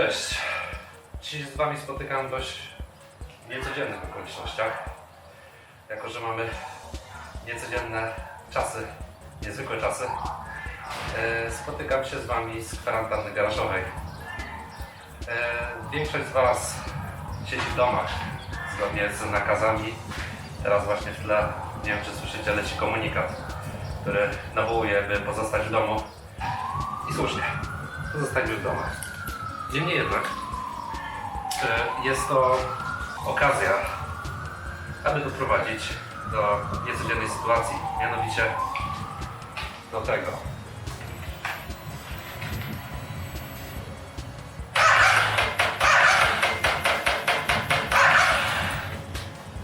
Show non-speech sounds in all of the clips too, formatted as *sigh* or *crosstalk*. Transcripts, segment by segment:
Cześć. Dziś z Wami spotykam w dość niecodziennych okolicznościach. Jako, że mamy niecodzienne czasy, niezwykłe czasy, e, spotykam się z Wami z kwarantanny garażowej. E, Większość z Was siedzi w domach zgodnie z nakazami. Teraz właśnie w tle, nie wiem czy słyszycie, leci komunikat, który nawołuje, by pozostać w domu. I słusznie, pozostańmy w domach. Niemniej jednak e, jest to okazja, aby doprowadzić do niecodziennej sytuacji, mianowicie do tego.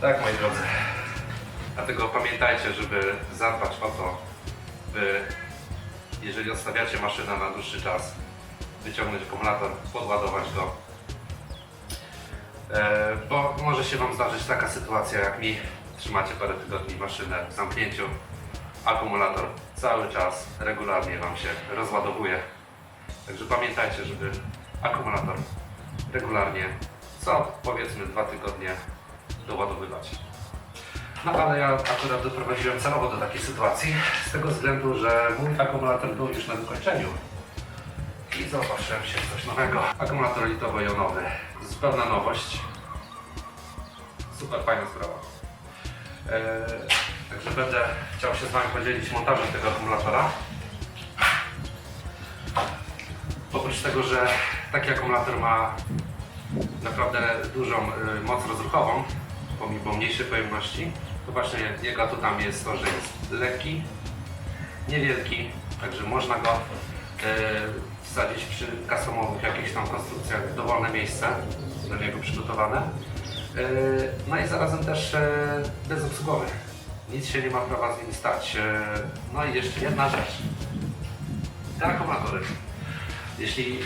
Tak, moi drodzy. Dlatego pamiętajcie, żeby zadbać o to, by jeżeli odstawiacie maszynę na dłuższy czas, wyciągnąć akumulator, podładować go. E, bo może się Wam zdarzyć taka sytuacja jak mi. Trzymacie parę tygodni maszynę w zamknięciu. Akumulator cały czas regularnie Wam się rozładowuje. Także pamiętajcie, żeby akumulator regularnie, co powiedzmy dwa tygodnie doładowywać. No ale ja akurat doprowadziłem celowo do takiej sytuacji, z tego względu, że mój akumulator był już na wykończeniu. I zobaczyłem się coś nowego. Akumulator litowo-jonowy. Zupełna nowość. Super fajna sprawa. Eee, także będę chciał się z Wami podzielić montażem tego akumulatora. Oprócz tego, że taki akumulator ma naprawdę dużą y, moc rozruchową, pomimo mniejszej pojemności, to właśnie jego atutami jest to, że jest lekki, niewielki, także można go y, wsadzić przy customowych jakichś tam konstrukcjach dowolne miejsce do niego przygotowane. Y, no i zarazem też y, bezobsługowy. Nic się nie ma prawa z nim stać. Y, no i jeszcze jedna rzecz. Te akumulatory, jeśli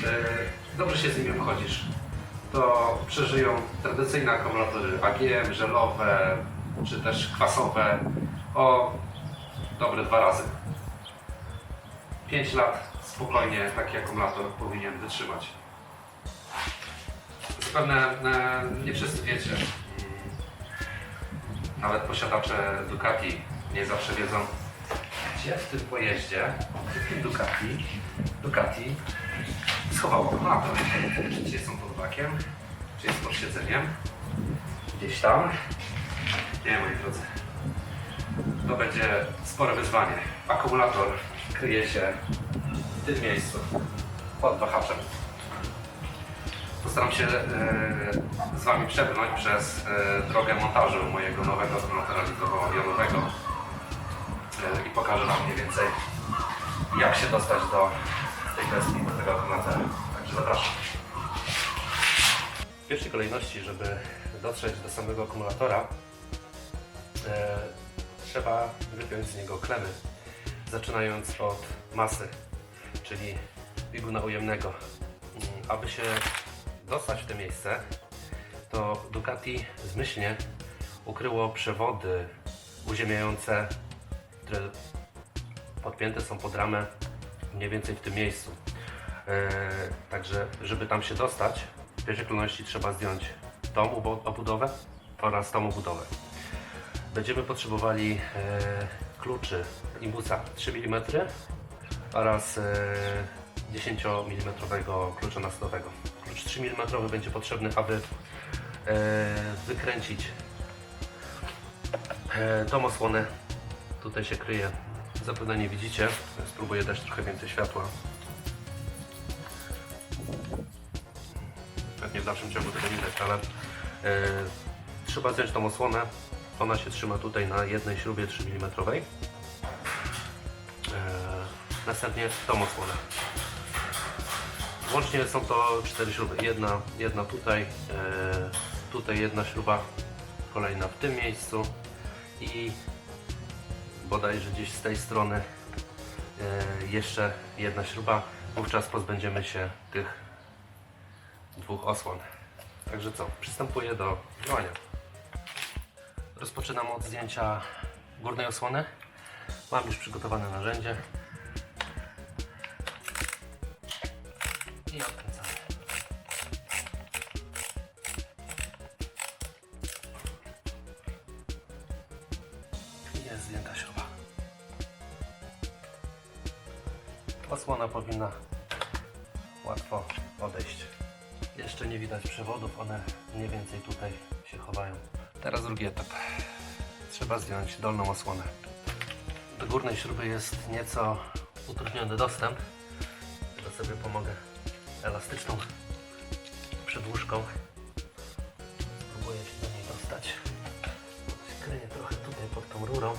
dobrze się z nimi obchodzisz, to przeżyją tradycyjne akumulatory AGM, żelowe czy też kwasowe o dobre dwa razy. 5 lat spokojnie taki akumulator powinien wytrzymać. Zapewne e, nie wszyscy wiecie, mm, nawet posiadacze Ducati nie zawsze wiedzą, gdzie w tym pojeździe, w tym Ducati, Ducati schował akumulator. Czy jest on pod bakiem, czy jest pod siedzeniem, gdzieś tam. Nie, moi drodzy. To będzie spore wyzwanie. Akumulator kryje się w tym miejscu, pod wahaczem. Postaram się e, z Wami przebrnąć przez e, drogę montażu mojego nowego akumulatora litowo-jonowego e, i pokażę Wam mniej więcej jak się dostać do tej kwestii, do tego akumulatora. Także zapraszam. W pierwszej kolejności, żeby dotrzeć do samego akumulatora, e, trzeba wypiąć z niego klemy, zaczynając od masy, czyli bieguna ujemnego. Mm, Aby się dostać w to miejsce, to Ducati zmyślnie ukryło przewody uziemiające, które podpięte są pod ramę mniej więcej w tym miejscu. E, także, żeby tam się dostać, w pierwszej kolejności trzeba zdjąć tą obudowę oraz tą obudowę. Będziemy potrzebowali e, kluczy imbusa 3 mm oraz e, 10 mm klucza nastowego. Klucz 3 mm będzie potrzebny, aby e, wykręcić e, tą osłonę. Tutaj się kryje. Zapewne nie widzicie. Spróbuję dać trochę więcej światła. Pewnie w dalszym ciągu tego nie widać, ale e, trzeba zdjąć tą osłonę. Ona się trzyma tutaj na jednej śrubie 3 mm. E, następnie tą osłonę. Łącznie są to cztery śruby. Jedna, jedna tutaj, e, tutaj jedna śruba, kolejna w tym miejscu i bodajże gdzieś z tej strony e, jeszcze jedna śruba. Wówczas pozbędziemy się tych dwóch osłon. Także co, przystępuję do działania. Rozpoczynam od zdjęcia górnej osłony. Mam już przygotowane narzędzie. Trzeba zdjąć dolną osłonę. Do górnej śruby jest nieco utrudniony dostęp. Tylko sobie pomogę elastyczną przedłużką. Spróbuję się do niej dostać. Się Kryję trochę tutaj pod tą rurą.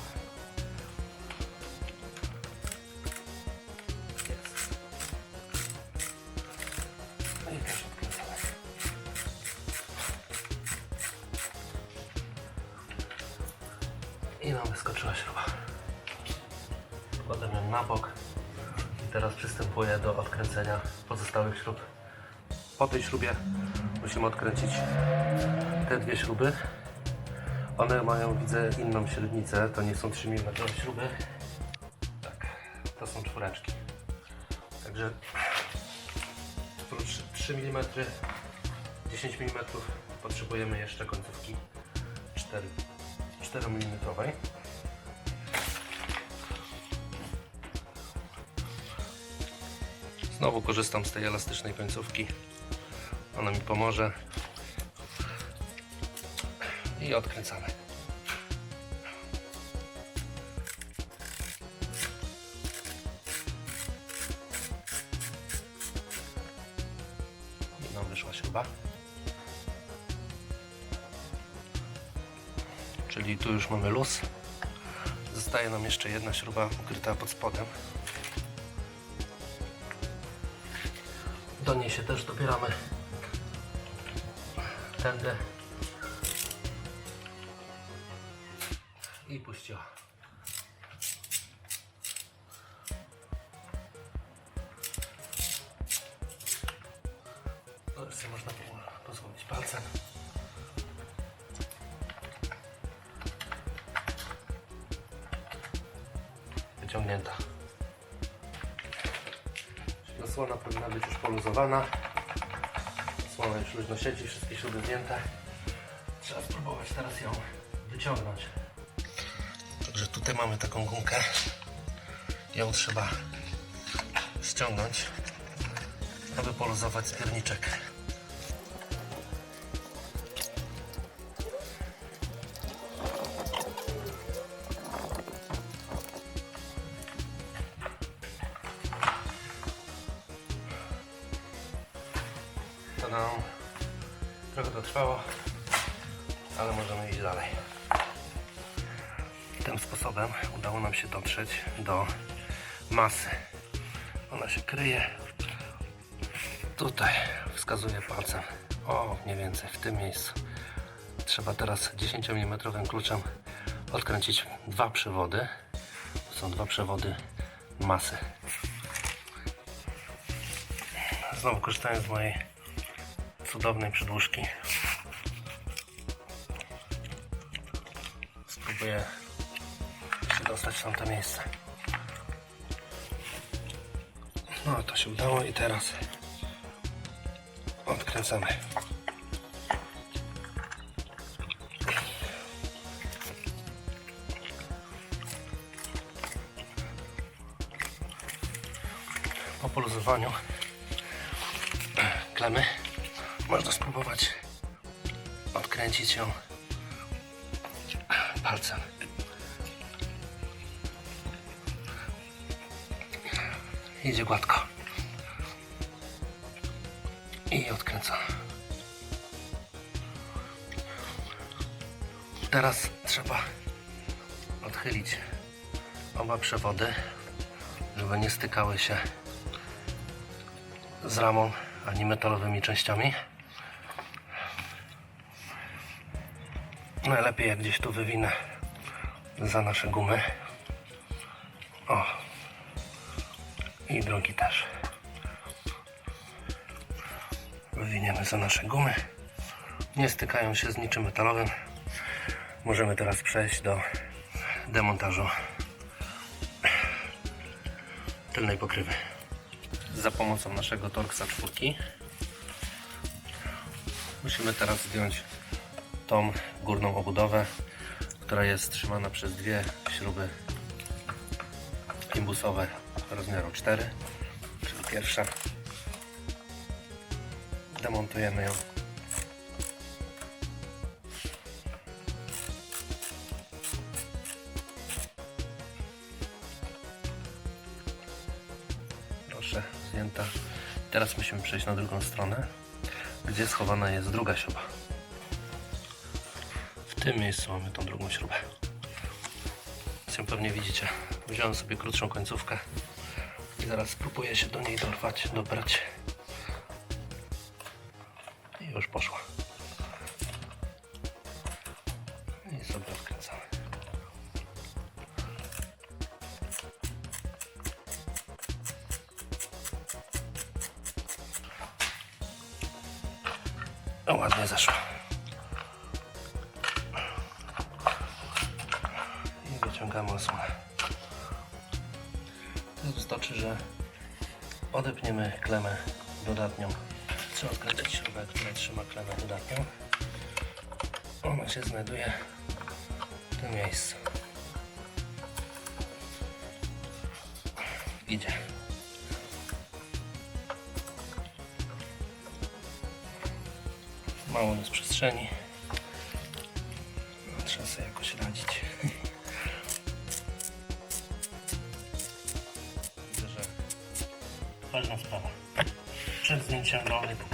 Odkręcenia pozostałych śrub. Po tej śrubie musimy odkręcić te dwie śruby. One mają, widzę, inną średnicę. To nie są 3 mm śruby. Tak, to są czwóreczki. Także oprócz 3 mm, 10 mm potrzebujemy jeszcze końcówki 4, 4 mm. Znowu korzystam z tej elastycznej końcówki. Ona mi pomoże. I odkręcamy. Nam wyszła śruba. Czyli tu już mamy luz. Zostaje nam jeszcze jedna śruba ukryta pod spodem. Niej się też dobieramy tędy i puściła. To już sobie można po- pozwolić palcem. Wyciągnięta. Osłona powinna być już poluzowana. Osłona już luźno siedzi, wszystkie śruby zdjęte. Trzeba spróbować teraz ją wyciągnąć. Także tutaj mamy taką gumkę. Ją trzeba ściągnąć, aby poluzować zbiorniczek. Nam trochę to trwało, ale możemy iść dalej. Tym sposobem udało nam się dotrzeć do masy. Ona się kryje. Tutaj wskazuję palcem. O, mniej więcej w tym miejscu. Trzeba teraz 10 mm kluczem odkręcić dwa przewody. To są dwa przewody masy. Znowu korzystając z mojej cudownej przedłużki. Spróbuję dostać w tamte miejsce. No to się udało i teraz odkręcamy. Po poluzowaniu klemy można spróbować odkręcić ją palcem. Idzie gładko. I odkręcam. Teraz trzeba odchylić oba przewody, żeby nie stykały się z ramą ani metalowymi częściami. Najlepiej jak gdzieś tu wywinę za nasze gumy. O. I drugi też. Wywiniemy za nasze gumy. Nie stykają się z niczym metalowym. Możemy teraz przejść do demontażu tylnej pokrywy. Za pomocą naszego Torxa 4 musimy teraz zdjąć tą górną obudowę, która jest trzymana przez dwie śruby imbusowe rozmiaru 4. Pierwsza. Demontujemy ją. Proszę, zdjęta. Teraz musimy przejść na drugą stronę, gdzie schowana jest druga śruba. W tym miejscu mamy tą drugą śrubę. Jak pewnie widzicie, wziąłem sobie krótszą końcówkę i zaraz spróbuję się do niej dorwać, dobrać. I już poszła. I sobie odkręcamy. O, ładnie zeszła. I wyciągamy osłonę. To wystarczy, że odepniemy klemę dodatnią. Trzeba odkręcić śrubę, która trzyma klemę dodatnią. Ona się znajduje w tym miejscu. Idzie. Mało jest przestrzeni.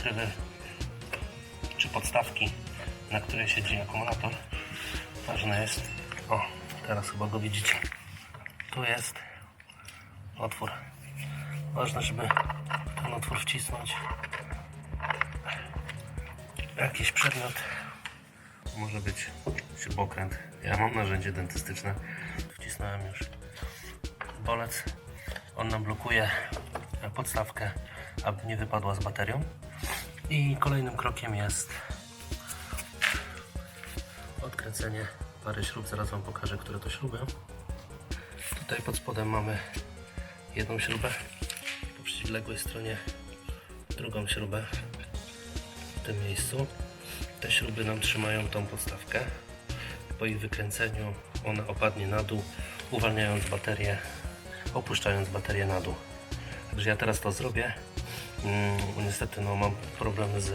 *laughs* czy podstawki, na której siedzi akumulator, ważne jest, o teraz chyba go widzicie, tu jest otwór. Ważne, żeby ten otwór wcisnąć. Jakiś przedmiot, może być śrubokręt. Ja mam narzędzie dentystyczne, wcisnąłem już bolec. On nam blokuje podstawkę, aby nie wypadła z baterią. I kolejnym krokiem jest odkręcenie pary śrub. Zaraz Wam pokażę, które to śruby. Tutaj pod spodem mamy jedną śrubę, po przeciwległej stronie drugą śrubę w tym miejscu. Te śruby nam trzymają tą podstawkę. Po ich wykręceniu ona opadnie na dół, uwalniając baterię, opuszczając baterię na dół. Także ja teraz to zrobię. Mm, bo niestety no, mam problemy z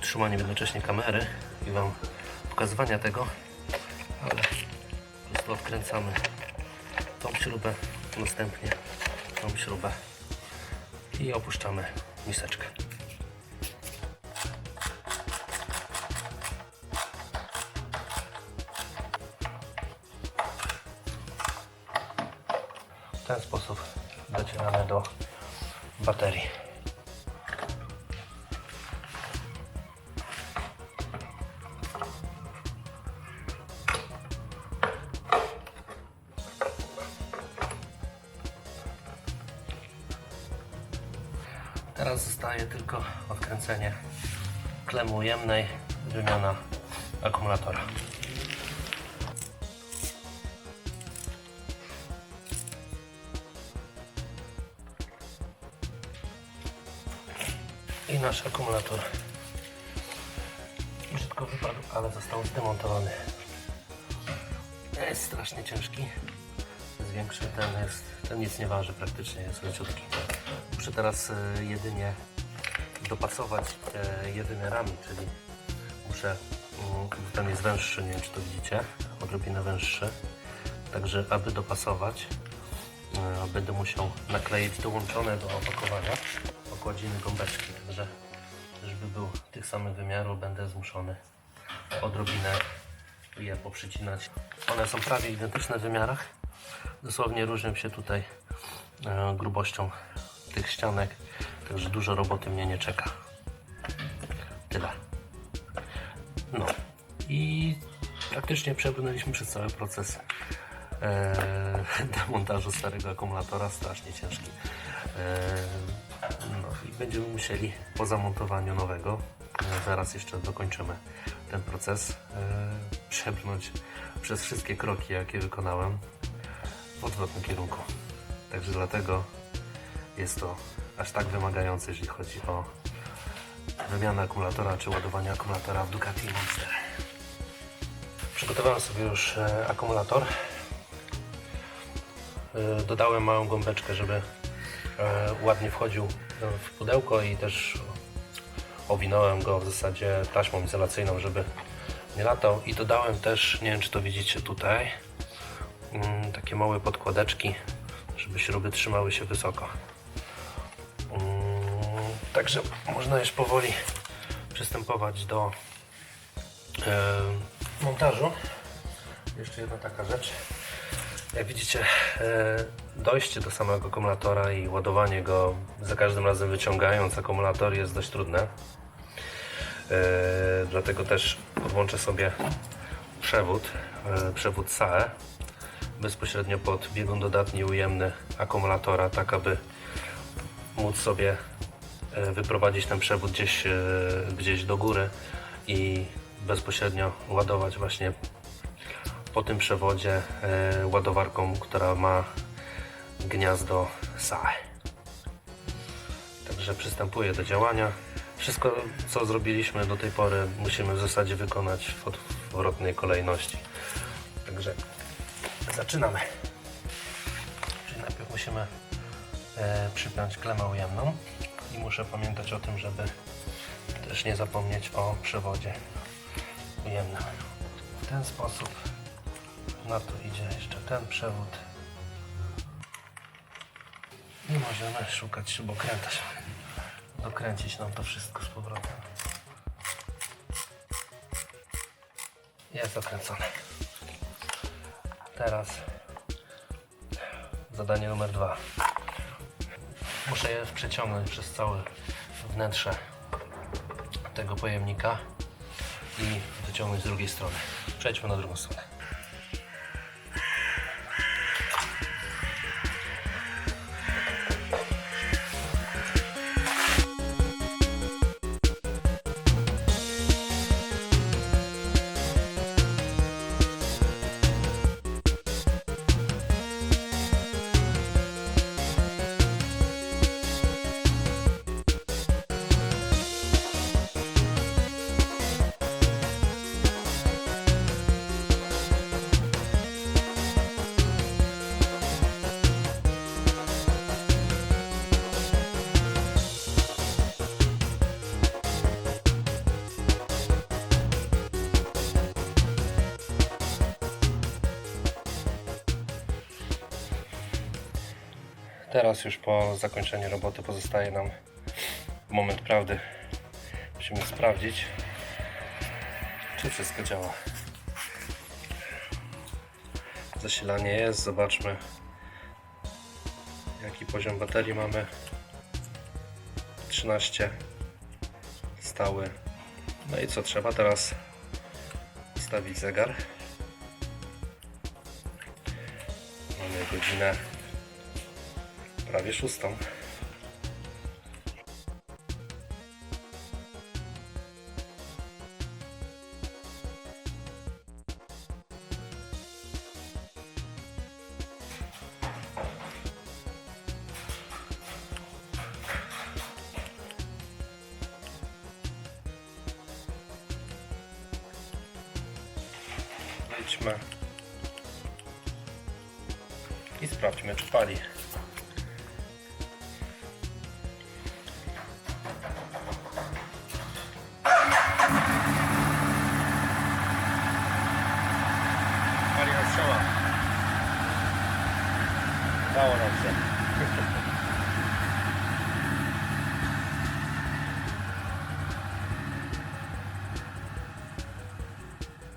trzymaniem jednocześnie kamery i Wam pokazywania tego, ale po prostu odkręcamy tą śrubę, następnie tą śrubę i opuszczamy miseczkę. Baterii. Teraz zostaje tylko odkręcenie klemy ujemnej, wymiana akumulatora. Nasz akumulator brzydko wypadł, ale został zdemontowany. Jest strasznie ciężki. Jest większy, ten jest, ten nic nie waży praktycznie, jest leciutki. Muszę teraz e, jedynie dopasować te je wymiarami, czyli muszę, mm, ten jest węższy, nie wiem czy to widzicie, odrobinę węższy. Także aby dopasować, e, będę musiał nakleić dołączone do opakowania okładziny gąbeczki, także żeby był tych samych wymiarów będę zmuszony odrobinę je poprzycinać. One są prawie identyczne w wymiarach, dosłownie różnią się tutaj e, grubością tych ścianek, także dużo roboty mnie nie czeka. Tyle. No i praktycznie przebrnęliśmy przez cały proces e, demontażu starego akumulatora, strasznie ciężki. No i będziemy musieli po zamontowaniu nowego, e, zaraz jeszcze dokończymy ten proces, e, przebrnąć przez wszystkie kroki, jakie wykonałem w odwrotnym kierunku. Także dlatego jest to aż tak wymagające, jeżeli chodzi o wymianę akumulatora czy ładowanie akumulatora w Ducati Monster. Przygotowałem sobie już e, akumulator. Dodałem małą gąbeczkę, żeby ładnie wchodził w pudełko i też owinąłem go w zasadzie taśmą izolacyjną, żeby nie latał i dodałem też, nie wiem czy to widzicie tutaj, mm, takie małe podkładeczki, żeby śruby trzymały się wysoko. Mm, Także można już powoli przystępować do e, montażu. Jeszcze jedna taka rzecz. Jak widzicie, e, dojście do samego akumulatora i ładowanie go za każdym razem wyciągając akumulator jest dość trudne. E, Dlatego też podłączę sobie przewód, e, przewód SAE bezpośrednio pod biegun dodatni ujemny akumulatora, tak aby móc sobie wyprowadzić ten przewód gdzieś, gdzieś do góry i bezpośrednio ładować właśnie po tym przewodzie e, ładowarką, która ma gniazdo SAE. Także przystępuję do działania. Wszystko, co zrobiliśmy do tej pory, musimy w zasadzie wykonać w odwrotnej kolejności. Także zaczynamy. Czyli najpierw musimy e, przypiąć klemę ujemną i muszę pamiętać o tym, żeby też nie zapomnieć o przewodzie ujemnym. W ten sposób na to idzie jeszcze ten przewód i możemy szukać śrubokręta, dokręcić nam to wszystko z powrotem. Jest dokręcone. Teraz zadanie numer dwa. Muszę je przeciągnąć przez całe wnętrze tego pojemnika i wyciągnąć z drugiej strony. Przejdźmy na drugą stronę. Teraz już po zakończeniu roboty pozostaje nam moment prawdy. Musimy sprawdzić, czy wszystko działa. Zasilanie jest, zobaczmy jaki poziom baterii mamy. 13 stały. No i co trzeba teraz ustawić zegar. Mamy godzinę prawie szóstą. I sprawdźmy, czy pali.